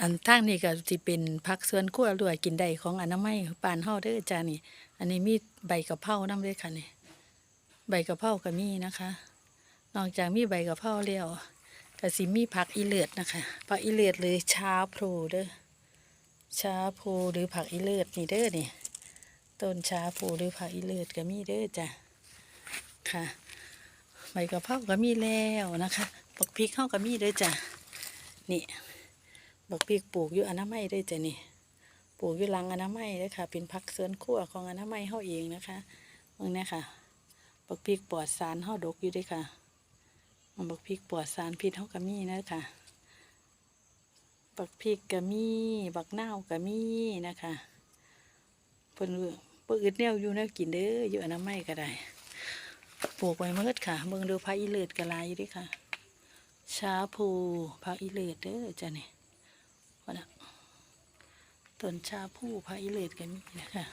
อันทางนี้ก็สิเป็นผักสวนครัวรวยกินได้ของอนามัยปานเฮาเด้อจ้านี่ อันนี้มีใบกะเพรานำด้วยค่ะนี่ใบกะเพราก็มีนะคะ นอกจากมีใบกะเพราแล้วก็สิมีผักอีเลือดนะคะผักอีเลือดหรือชาพลูเด้อชาพลูหรือผักอีเลือดนี่เด้อนี่ต้นชาพลูหรือผักอีเลือดก็มีเด้อจ้ะค่ะใบกะเพราก็มีแล้วนะคะบักพริกเฮาก็มีเด้อจ้ะนี่ บักพริกปลูกอยู่อนามัยได้จ้ะนี่ปลูกอยู่หลังอนามัยเลยค่ะ เป็นผักเสวนครัวของอนามัยเฮาเองนะคะเมื่อนี้ค่ะบักพริกปลอดสารเฮาดกอยู่ด้วยค่ะมันบักพริกปลอดสารพิษเฮาก็มีนะคะบักพริกก็มี บักเน่าก็มีนะคะเพิ่นเปิดแนวอยู่แนวกินเด้ออยู่อนามัยก็ได้ปลูกไว้เมิดค่ะเบิ่งดูพระอีเลิศก็หลายอยู่ด้วยค่ะชาพูพระอีเลิศเด้อจ้ะนี่ ว่านะต้นชาผู้พระอิเลดกันนี่นะคะ